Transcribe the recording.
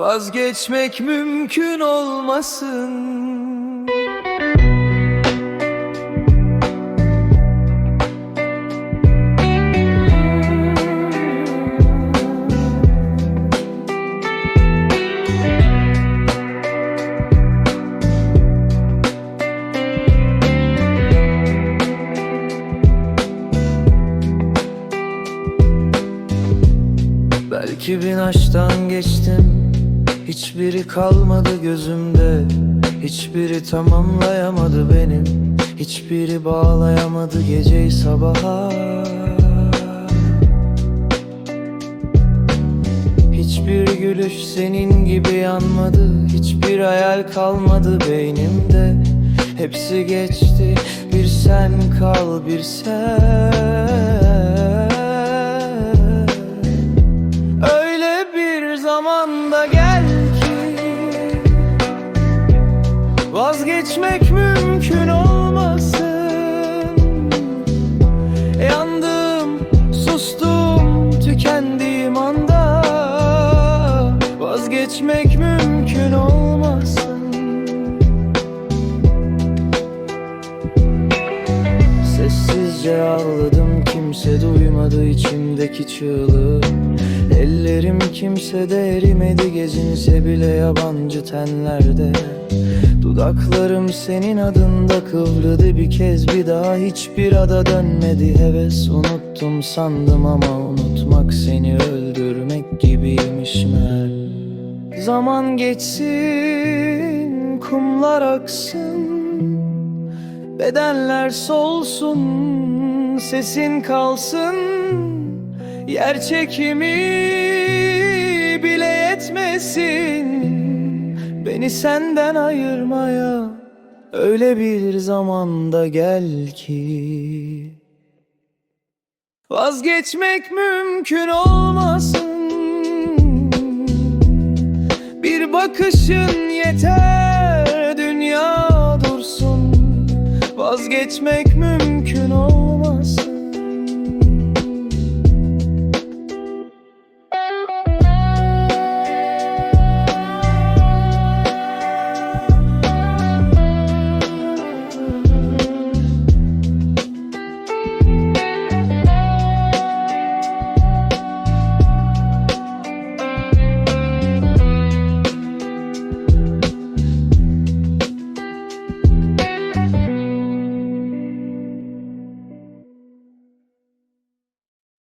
Vazgeçmek mümkün olmasın. Belki bin aşktan geçtim Hiçbiri kalmadı gözümde. Hiçbiri tamamlayamadı benim. Hiçbiri bağlayamadı geceyi sabaha. Hiçbir gülüş senin gibi yanmadı. Hiçbir hayal kalmadı beynimde. Hepsi geçti. Bir sen kal bir sen Vazgeçmek mümkün olmasın. Yandım, sustum, tükendiğim anda. Vazgeçmek mümkün olmasın. Sessizce ağladım kimse duymadı içimdeki çığlığı. Ellerim kimsede erimedi gezinse bile yabancı tenlerde Dudaklarım senin adında kıvrıldı bir kez bir daha hiçbir ada dönmedi. Heves unuttum sandım ama unutmak seni öldürmek gibiymiş meğer. Zaman geçsin kumlar aksın Bedenler solsun, sesin kalsın. Yer çekimi bile yetmesin Beni senden ayırmaya Öyle bir zamanda gel ki. Vazgeçmek mümkün olmasın. Bir bakışın yeter dünya dursun. Vazgeçmek